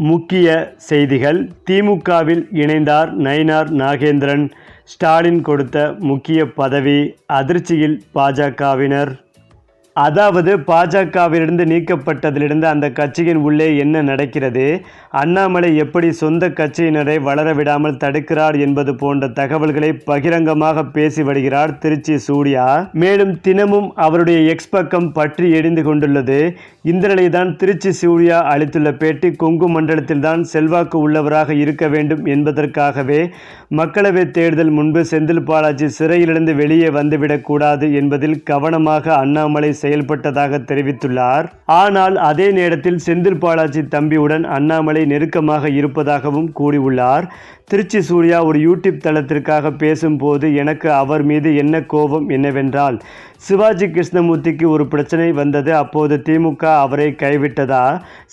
முக்கிய செய்திகள். திமுகவில் இணைந்தார் நயினார் நாகேந்திரன். ஸ்டாலின் கொடுத்த முக்கிய பதவி அதிர்ச்சியில் பாஜகவினர். அதாவது பாஜகவிலிருந்து நீக்கப்பட்டதிலிருந்து அந்த கட்சியின் உள்ளே என்ன நடக்கிறது? அண்ணாமலை எப்படி சொந்த கட்சியினரை வளர விடாமல் தடுக்கிறார் என்பது போன்ற தகவல்களை பகிரங்கமாக பேசி வருகிறார் திருச்சி சூர்யா. மேலும் தினமும் அவருடைய எக்ஸ் பக்கம் பற்றி எரிந்து கொண்டுள்ளது. இந்த நிலையில்தான் திருச்சி சூர்யா அளித்துள்ள பேட்டி கொங்கு மண்டலத்தில் தான் செல்வாக்கு உள்ளவராக இருக்க வேண்டும் என்பதற்காகவே மக்களவை தேர்தல் முன்பு செந்தில் பாலாஜி சிறையிலிருந்து வெளியே வந்துவிடக்கூடாது என்பதில் கவனமாக அண்ணாமலை செயல்பட்டதாக தெரிவித்துள்ளார். ஆனால் அதே நேரத்தில் செந்தில் பாலாஜி தம்பியுடன் அண்ணாமலை நெருக்கமாக இருப்பதாகவும் கூறியுள்ளார். திருச்சி சூர்யா ஒரு யூடியூப் தளத்திற்காக பேசும்போது எனக்கு அவர் மீது என்ன கோபம் என்னவென்றால் சிவாஜி கிருஷ்ணமூர்த்திக்கு ஒரு பிரச்சனை வந்தது அப்போது திமுக அவரை கைவிட்டதா?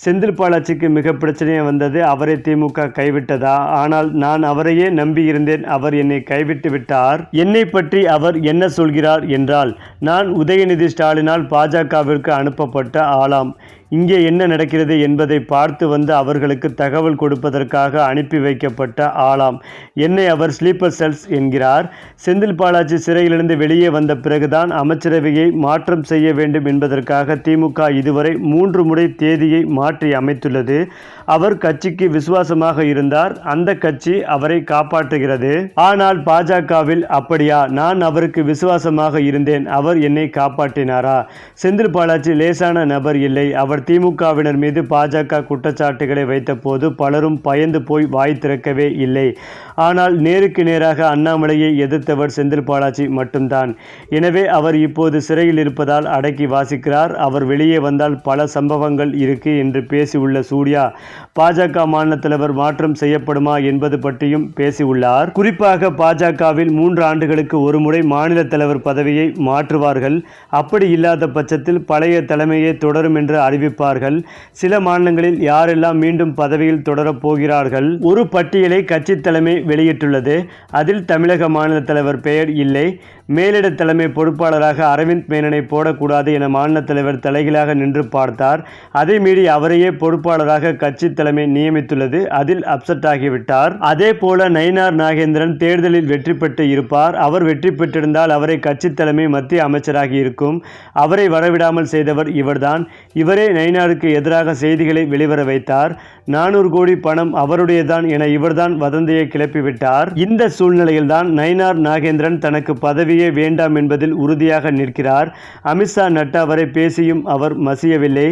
செந்தில் பாலாஜிக்கு மிக பிரச்சனை வந்தது அவரை திமுக கைவிட்டதா? ஆனால் நான் அவரையே நம்பியிருந்தேன் அவர் என்னை கைவிட்டு விட்டார். என்னை பற்றி அவர் என்ன சொல்கிறார் என்றால் நான் உதயநிதி ஸ்டாலினால் பாஜகவிற்கு அனுப்பப்பட்ட ஆளாம். இங்கே என்ன நடக்கிறது என்பதை பார்த்து வந்து அவர்களுக்கு தகவல் கொடுப்பதற்காக அனுப்பி வைக்கப்பட்ட ஆளாம். என்னை அவர் ஸ்லீப்பர் செல்ஸ் என்கிறார். செந்தில் பாலாஜி சிறையிலிருந்து வெளியே வந்த பிறகுதான் அமைச்சரவையை மாற்றம் செய்ய வேண்டும் என்பதற்காக திமுக இதுவரை மூன்று முறை தேதியை மாற்றி அமைத்துள்ளது. அவர் கட்சிக்கு விசுவாசமாக இருந்தார். அந்த கட்சி அவரை காப்பாற்றுகிறது. ஆனால் பாஜகவில் அப்படியா? நான் அவருக்கு விசுவாசமாக இருந்தேன். அவர் என்னை காப்பாற்றினாரா? செந்தில் பாலாஜி லேசான நபர் இல்லை. அவர் திமுகவினர் மீது பாஜக குற்றச்சாட்டுகளை வைத்தபோது பலரும் பயந்து போய் வாய் திறக்கவே இல்லை. ஆனால் நேருக்கு நேராக அண்ணாமலையை எதிர்த்தவர் செந்தில் பாலாஜி மட்டும்தான். எனவே அவர் இப்போது சிறையில் இருப்பதால் அடக்கி வாசிக்கிறார். அவர் வெளியே வந்தால் பல சம்பவங்கள் இருக்கு என்று பேசியுள்ள சூர்யா பாஜக மாநில தலைவர் மாற்றம் செய்யப்படுமா என்பது பற்றியும் பேசியுள்ளார். குறிப்பாக பாஜகவில் மூன்று ஆண்டுகளுக்கு ஒருமுறை மாநில தலைவர் பதவியை மாற்றுவார்கள். அப்படி இல்லாத பட்சத்தில் பழைய தலைமையே தொடரும் என்று அறிவிப்பார்கள். சில மாநிலங்களில் யாரெல்லாம் மீண்டும் பதவியில் தொடரப் போகிறார்கள் ஒரு பட்டியலை கட்சி தலைமை வெளியிட்டுள்ளது. அதில் தமிழக மாநில தலைவர் பெயர் இல்லை. மேலிட தலைமை பொறுப்பாளராக அரவிந்த் மேனனை போடக்கூடாது என மாநில தலைவர் தலைகீழாக நின்று பார்த்தார். அதை மீறி அவரையே பொறுப்பாளராக கட்சி தலைமை நியமித்துள்ளது. அதில் அப்செட் ஆகிவிட்டார். அதே போல நயினார் நாகேந்திரன் தேர்தலில் வெற்றி பெற்று இருப்பார். அவர் வெற்றி பெற்றிருந்தால் அவரை கட்சி தலைமை மத்திய அமைச்சராகி இருக்கும். அவரை வரவிடாமல் செய்தவர் இவர்தான். இவரே நயினாருக்கு எதிராக செய்திகளை வெளிவர வைத்தார். நானூறு கோடி பணம் அவருடையதான் என இவர்தான் வதந்தியை கிளப்பிவிட்டார். இந்த சூழ்நிலையில்தான் நயினார் நாகேந்திரன் தனக்கு பதவி பதவியே வேண்டாம் என்பதில் உறுதியாக நிற்கிறார். அமித்ஷா நட்டா வரை பேசியும் அவர் மசியவில்லை.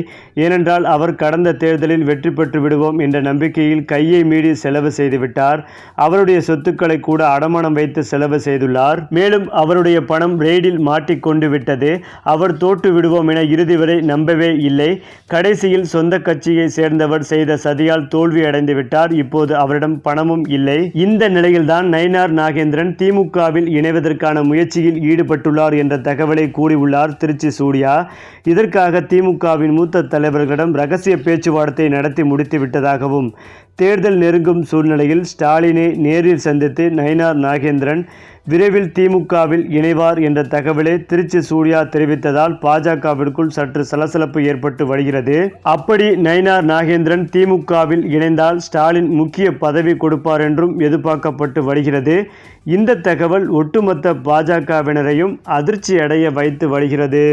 ஏனென்றால் அவர் கடந்த தேர்தலில் வெற்றி பெற்று விடுவோம் என்ற நம்பிக்கையில் கையை மீறி செலவு செய்துவிட்டார் அவருடைய சொத்துக்களை கூட அடமானம் வைத்து செலவு செய்துள்ளார். மேலும் அவருடைய பணம் ரெய்டில் மாட்டிக்கொண்டு விட்டது. அவர் தோற்று விடுவோம் என இறுதி வரை நம்பவே இல்லை. கடைசியில் சொந்த கட்சியை சேர்ந்தவர் செய்த சதியால் தோல்வி அடைந்து விட்டார். இப்போது அவரிடம் பணமும் இல்லை. இந்த நிலையில்தான் நயினார் நாகேந்திரன் திமுகவில் இணைவதற்கான முயற்சி முயற்சியில் ஈடுபட்டுள்ளார் என்ற தகவலை கூறியுள்ளார் திருச்சி சூர்யா. இதற்காக திமுகவின் மூத்த தலைவர்களிடம் ரகசிய பேச்சுவார்த்தை நடத்தி முடித்துவிட்டதாகவும் தேர்தல் நெருங்கும் சூழ்நிலையில் ஸ்டாலினை நேரில் சந்தித்து நயினார் நாகேந்திரன் விரைவில் திமுகவில் இணைவார் என்ற தகவலை திருச்சி சூர்யா தெரிவித்ததால் பாஜகவிற்குள் சற்று சலசலப்பு ஏற்பட்டு வருகிறது. அப்படி நயினார் நாகேந்திரன் திமுகவில் இணைந்தால் ஸ்டாலின் முக்கிய பதவி கொடுப்பார் என்றும் எதிர்பார்க்கப்பட்டு வருகிறது. இந்த தகவல் ஒட்டுமொத்த பாஜகவினரையும் அதிர்ச்சி அடைய வைத்து வருகிறது.